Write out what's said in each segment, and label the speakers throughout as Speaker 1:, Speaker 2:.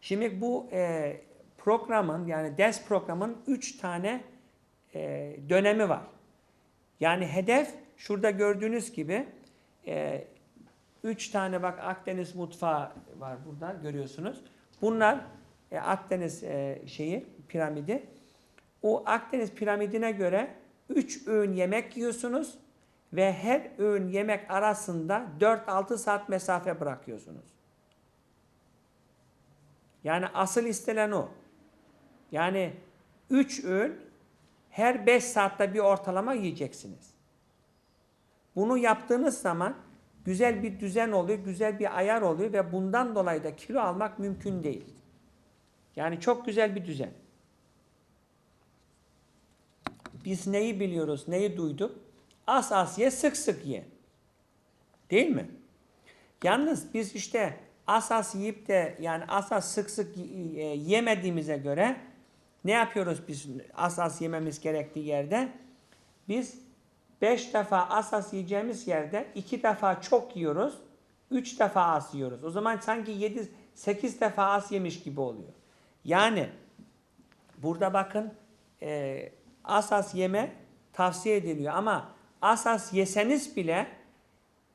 Speaker 1: Şimdi bu e, programın yani ders programın 3 tane e, dönemi var. Yani hedef şurada gördüğünüz gibi 3 tane bak Akdeniz mutfağı var burada görüyorsunuz. Bunlar e, Akdeniz e, şeyi piramidi. O Akdeniz piramidine göre 3 öğün yemek yiyorsunuz ve her öğün yemek arasında 4-6 saat mesafe bırakıyorsunuz. Yani asıl istenen o. Yani 3 öğün her 5 saatte bir ortalama yiyeceksiniz. Bunu yaptığınız zaman güzel bir düzen oluyor, güzel bir ayar oluyor ve bundan dolayı da kilo almak mümkün değil. Yani çok güzel bir düzen. Biz neyi biliyoruz, neyi duyduk? Az az ye, sık sık ye. Değil mi? Yalnız biz işte az az yiyip de yani az az sık sık e, yemediğimize göre ne yapıyoruz biz az az yememiz gerektiği yerde? Biz 5 defa az az yiyeceğimiz yerde 2 defa çok yiyoruz, 3 defa az yiyoruz. O zaman sanki 7 8 defa az yemiş gibi oluyor. Yani burada bakın e, az yeme tavsiye ediliyor ama az yeseniz bile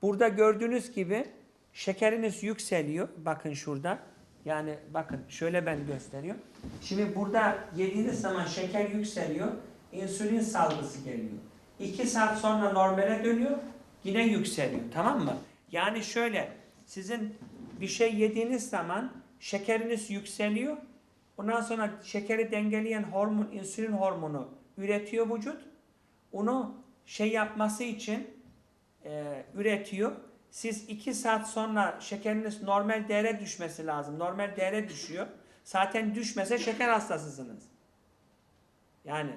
Speaker 1: burada gördüğünüz gibi şekeriniz yükseliyor. Bakın şurada. Yani bakın şöyle ben gösteriyorum. Şimdi burada yediğiniz zaman şeker yükseliyor. insülin salgısı geliyor. 2 saat sonra normale dönüyor. Yine yükseliyor. Tamam mı? Yani şöyle sizin bir şey yediğiniz zaman şekeriniz yükseliyor. Ondan sonra şekeri dengeleyen hormon, insülin hormonu üretiyor vücut. Onu şey yapması için e, üretiyor. Siz 2 saat sonra şekeriniz normal değere düşmesi lazım. Normal değere düşüyor. Zaten düşmese şeker hastasısınız. Yani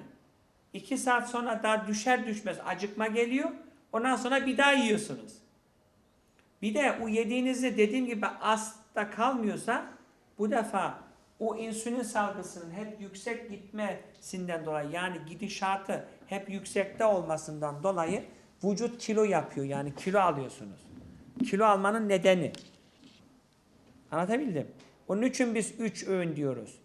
Speaker 1: 2 saat sonra daha düşer düşmez acıkma geliyor. Ondan sonra bir daha yiyorsunuz. Bir de o yediğinizde dediğim gibi az da kalmıyorsa bu defa o insülin salgısının hep yüksek gitmesinden dolayı yani gidişatı hep yüksekte olmasından dolayı vücut kilo yapıyor. Yani kilo alıyorsunuz. Kilo almanın nedeni. Anlatabildim. Onun için biz üç öğün diyoruz.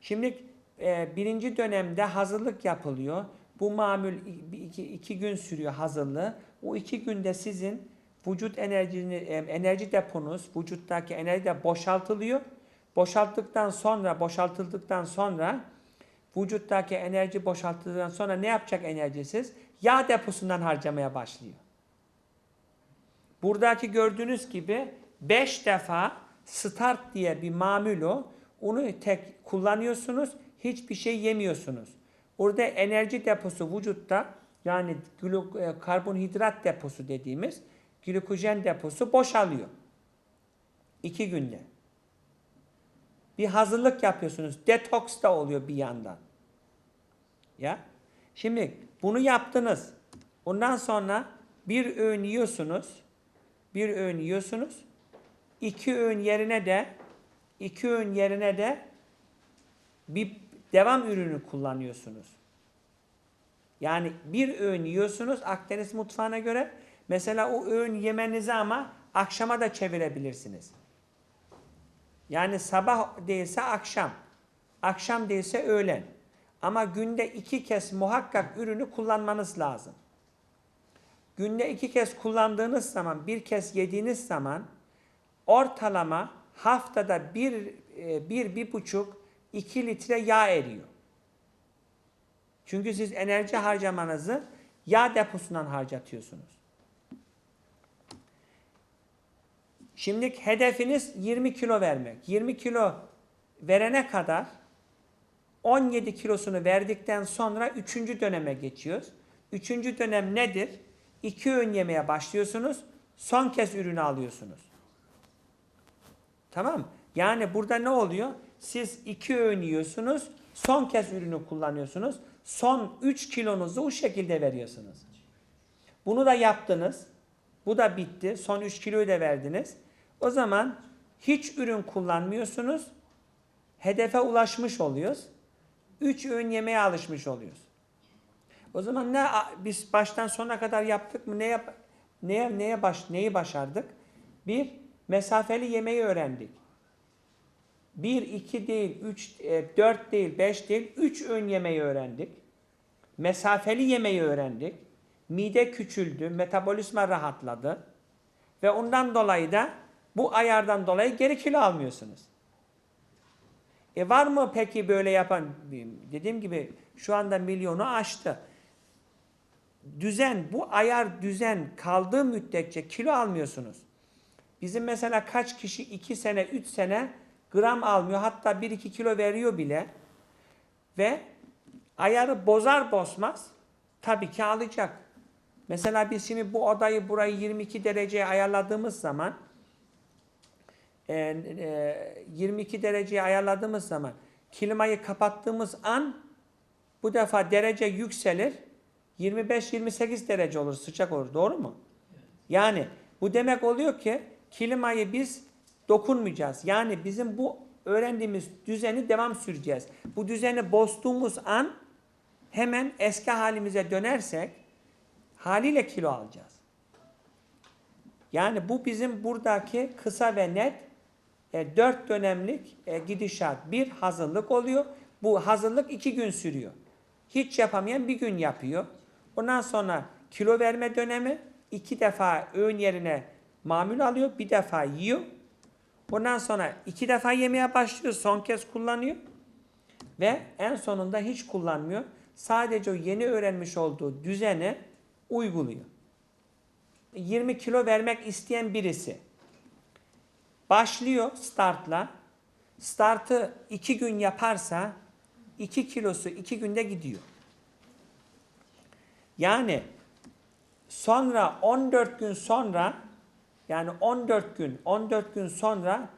Speaker 1: Şimdi e, birinci dönemde hazırlık yapılıyor. Bu mamül iki, gün sürüyor hazırlığı. O iki günde sizin vücut enerjini, e, enerji deponuz, vücuttaki enerji de boşaltılıyor. Boşalttıktan sonra, boşaltıldıktan sonra vücuttaki enerji boşaltıldıktan sonra ne yapacak enerjisiz? Yağ deposundan harcamaya başlıyor. Buradaki gördüğünüz gibi 5 defa start diye bir mamül. Onu tek kullanıyorsunuz. Hiçbir şey yemiyorsunuz. Orada enerji deposu vücutta yani e, karbonhidrat deposu dediğimiz glikojen deposu boşalıyor. 2 günde. Bir hazırlık yapıyorsunuz. Detoks da oluyor bir yandan. Ya. Şimdi bunu yaptınız. Ondan sonra bir öğün yiyorsunuz. Bir öğün yiyorsunuz. İki öğün yerine de iki öğün yerine de bir devam ürünü kullanıyorsunuz. Yani bir öğün yiyorsunuz Akdeniz mutfağına göre. Mesela o öğün yemenizi ama akşama da çevirebilirsiniz. Yani sabah değilse akşam. Akşam değilse öğlen. Ama günde iki kez muhakkak ürünü kullanmanız lazım. Günde iki kez kullandığınız zaman, bir kez yediğiniz zaman ortalama haftada bir, e, bir, bir buçuk, iki litre yağ eriyor. Çünkü siz enerji harcamanızı yağ deposundan harcatıyorsunuz. Şimdi hedefiniz 20 kilo vermek. 20 kilo verene kadar 17 kilosunu verdikten sonra 3. döneme geçiyoruz. 3. dönem nedir? 2 öğün yemeye başlıyorsunuz. Son kez ürünü alıyorsunuz. Tamam? Yani burada ne oluyor? Siz 2 öğün yiyorsunuz. Son kez ürünü kullanıyorsunuz. Son 3 kilonuzu o şekilde veriyorsunuz. Bunu da yaptınız. Bu da bitti. Son 3 kiloyu da verdiniz. O zaman hiç ürün kullanmıyorsunuz. Hedefe ulaşmış oluyoruz. 3 öğün yemeye alışmış oluyoruz. O zaman ne biz baştan sona kadar yaptık mı? Ne yap neye neye baş neyi başardık? Bir mesafeli yemeği öğrendik. Bir, iki değil, üç, e, dört değil, beş değil, üç öğün yemeği öğrendik. Mesafeli yemeği öğrendik. Mide küçüldü, metabolizma rahatladı. Ve ondan dolayı da bu ayardan dolayı geri kilo almıyorsunuz. E var mı peki böyle yapan? Dediğim gibi şu anda milyonu aştı. Düzen, bu ayar düzen kaldığı müddetçe kilo almıyorsunuz. Bizim mesela kaç kişi 2 sene, 3 sene gram almıyor. Hatta 1-2 kilo veriyor bile. Ve ayarı bozar bozmaz tabii ki alacak. Mesela biz şimdi bu odayı burayı 22 dereceye ayarladığımız zaman 22 dereceye ayarladığımız zaman klimayı kapattığımız an bu defa derece yükselir. 25-28 derece olur, sıcak olur. Doğru mu? Yani bu demek oluyor ki klimayı biz dokunmayacağız. Yani bizim bu öğrendiğimiz düzeni devam süreceğiz. Bu düzeni bozduğumuz an hemen eski halimize dönersek haliyle kilo alacağız. Yani bu bizim buradaki kısa ve net e, dört dönemlik e, gidişat. Bir hazırlık oluyor. Bu hazırlık iki gün sürüyor. Hiç yapamayan bir gün yapıyor. Ondan sonra kilo verme dönemi iki defa öğün yerine mamul alıyor. Bir defa yiyor. Ondan sonra iki defa yemeye başlıyor. Son kez kullanıyor. Ve en sonunda hiç kullanmıyor. Sadece o yeni öğrenmiş olduğu düzeni uyguluyor. 20 kilo vermek isteyen birisi başlıyor startla. Startı 2 gün yaparsa 2 kilosu 2 günde gidiyor. Yani sonra 14 gün sonra yani 14 gün 14 gün sonra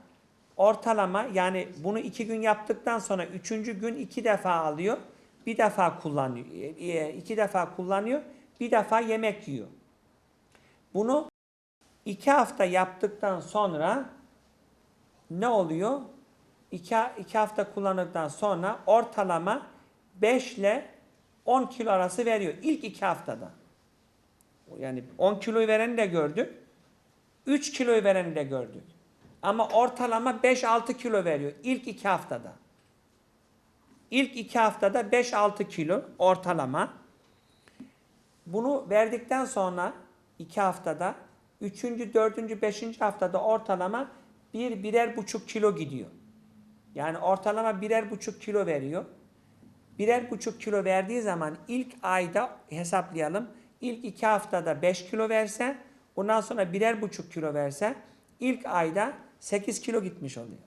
Speaker 1: ortalama yani bunu 2 gün yaptıktan sonra 3. gün 2 defa alıyor. Bir defa kullanıyor. 2 defa kullanıyor. Bir defa yemek yiyor. Bunu 2 hafta yaptıktan sonra ne oluyor? 2 2 hafta kullandıktan sonra ortalama 5 ile 10 kilo arası veriyor ilk 2 haftada. Yani 10 kiloyu vereni de gördük. 3 kiloyu vereni de gördük. Ama ortalama 5-6 kilo veriyor ilk 2 haftada. İlk 2 haftada 5-6 kilo ortalama. Bunu verdikten sonra 2 haftada 3. 4. 5. haftada ortalama 1 birer buçuk kilo gidiyor. Yani ortalama birer buçuk kilo veriyor. Birer buçuk kilo verdiği zaman ilk ayda hesaplayalım. İlk iki haftada 5 kilo verse, ondan sonra birer buçuk kilo verse, ilk ayda 8 kilo gitmiş oluyor.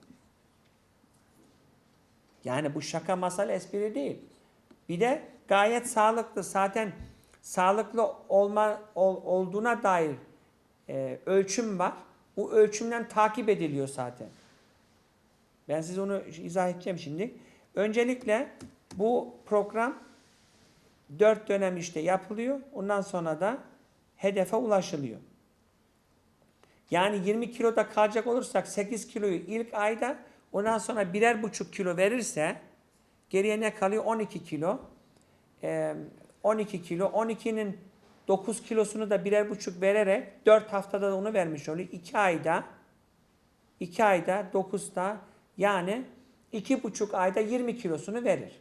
Speaker 1: Yani bu şaka masal espri değil. Bir de gayet sağlıklı. Zaten sağlıklı olma ol, olduğuna dair e, ölçüm var. Bu ölçümden takip ediliyor zaten. Ben size onu izah edeceğim şimdi. Öncelikle bu program 4 dönem işte yapılıyor. Ondan sonra da hedefe ulaşılıyor. Yani 20 kiloda kalacak olursak 8 kiloyu ilk ayda ondan sonra birer buçuk kilo verirse geriye ne kalıyor? 12 kilo. Ee, 12 kilo. 12'nin 9 kilosunu da birer buçuk vererek 4 haftada da onu vermiş oluyor. 2 ayda 2 ayda 9'da yani 2,5 ayda 20 kilosunu verir.